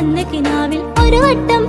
അന്ന് കിനാവിൽ ഒരു വട്ടം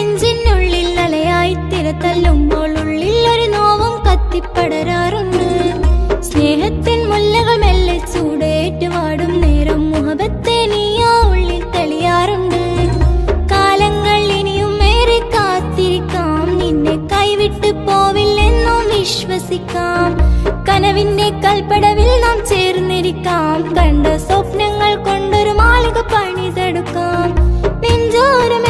നെഞ്ചിനുള്ളിൽ അലയായി തിരത്തല്ലുമ്പോൾ ഉള്ളിൽ ഒരു നോവും കത്തിപ്പടരാറുണ്ട്. സ്നേഹത്തിൻ മുല്ലകൾ മെല്ലെ ചൂടേറ്റുവാടും നേരം മുഖത്തെ നീയാ ഉള്ളിൽ തെളിയാറുണ്ട്. കാലങ്ങൾ ഇനിയും കാത്തിരിക്കാം. നിന്നെ കൈവിട്ട് പോവില്ലെന്നും വിശ്വസിക്കാം. കനവിന്റെ കൽപ്പടവിൽ നാം ചേർന്നിരിക്കാം. കണ്ട സ്വപ്നങ്ങൾ കൊണ്ടൊരു മാളിക പണിതെടുക്കാം. നെഞ്ചോരം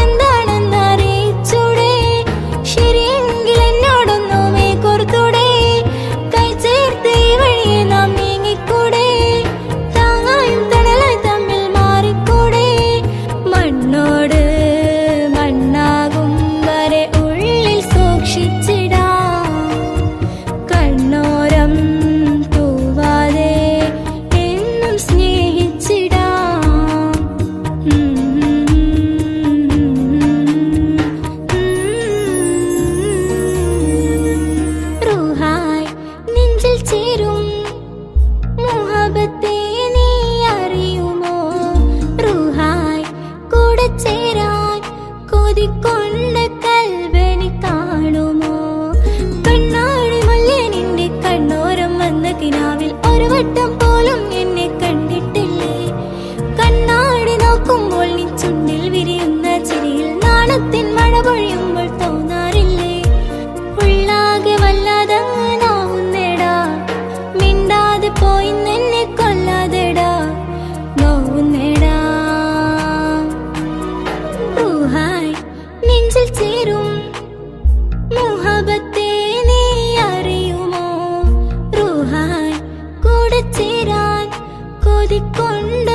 மோதிக்கொண்ட